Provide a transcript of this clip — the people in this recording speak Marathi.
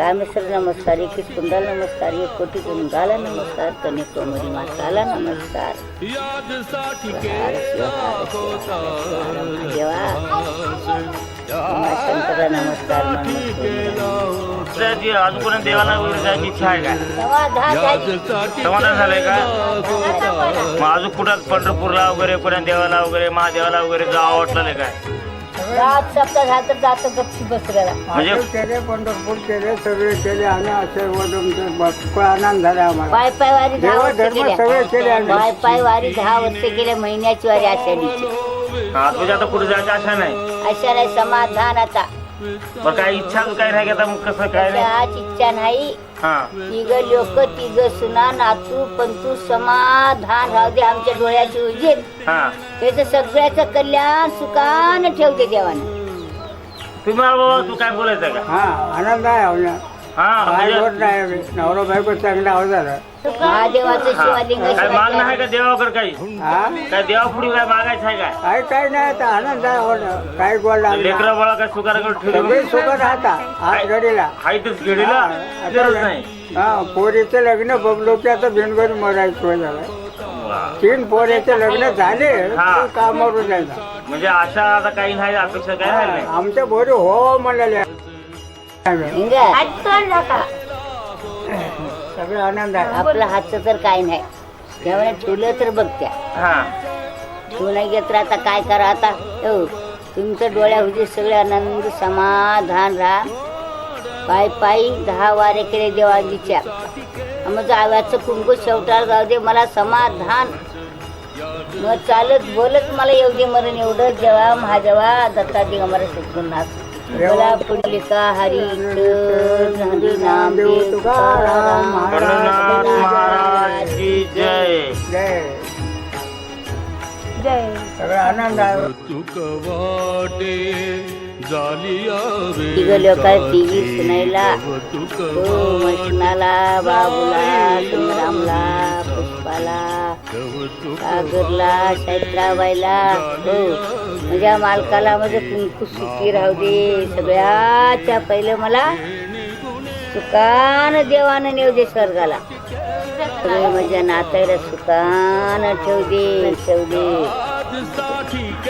रामेश्वर नमस्कार एकवीस कुंडाल नमस्कार एक कोटी कुंडाला नमस्कार कन्याकुमारी माताला नमस्कार. देवा शंकरला नमस्कार नमस्कार दुसऱ्या अजून कोणी देवाला वगैरे जायची इच्छा आहे का? समाधान झाली. समाधान झालंय का? मग अजून कुठं पंढरपूरला वगैरे कोणा देवाला वगैरे महादेवाला वगैरे जावं वाटलं काय? रात सप्ताह झालं तर जातं गपची बसलेला. म्हणजे केले पंढरपूर केले सगळे केले आणि भरपूर आनंद झाला आम्हाला. पाय पाय वारी दहा देव वर्ष धर्म सगळे केले केल्या आम्ही. पाय पाय वारी दहा वर्ष केल्या महिन्याची वारी आषाढीची हा तुझ्या आता कुठे जायचं आशा नाही. अशा नाही समाधान आता. मग काय इच्छा काय नाही का मग कसं काय? नाही आज इच्छा नाही. हा. तिघ लोक तिघ सुना नातू पंतू समाधान. राहू दे आमच्या डोळ्याची उजेड हा. त्याचं सगळ्याचं कल्याण सुखानं ठेवते देवानं. तुम्ही बाबा तू काय बोलायचं का? हा आनंद आहे हा म्हणजे. नवरा बायको चांगला आवाज झाला महादेवाचं हा. शिवालिंग काय मागणं आहे का देवाकडे काही? हा? काय देवापुढे काय मागायचं आहे काय? काय काय नाही आता आनंद आहे होणं काय गोड लागला? लेकरा बाळा काय सुकाराकडे सगळे ठेवली सुख राहता आज घडीला. हायतच हा, गरज आता नाही. हा पोरीचं लग्न बबलोकी आता बिनगोरी मरायचं सोय झालं. वा. तीन पोरीचे लग्न झाले हा. तर कामावरून जायचं. म्हणजे आशा आता काही नाही अपेक्षा काय राहिली नाही आमच्या पोरी हो म्हणाले अडचण नका सगळं आनंद आपलं हातचं तर काय नाही. देवाने ठेवलं तर बघत्या हा. तू नाही घेत आता काय करा आता? हो तुमचं डोळ्या होते सगळे आनंद समाधान राहा. पाय पायी दहा वारे केले देवाजीच्या. माझं आव्याचं कुंकू शेवटाळ जाऊ दे मला समाधान. मग चालत बोलत मला येऊ दे मरण एवढं जेव्हा महादेवा दत्ता दिगंबर सुखनाथ मला पुंडलिका हरी नाम देव तुकाराम महाराज की जय। जय। सगळं आनंद आहे. तुक वाटे जालिया तिघ लोक तिघी सुनायला तुक मशनाला बाबूला संग्रामला पुष्पाला. सागरला सायत्राबाईला हो. माझ्या मालकाला माझं कुंकू सुखी राहू दे. सगळ्याच्या पहिलं मला सुकान देवानं नेऊ दे स्वर्गाला. सगळे माझ्या नात्याला सुकान ठेव दे ठेव दे.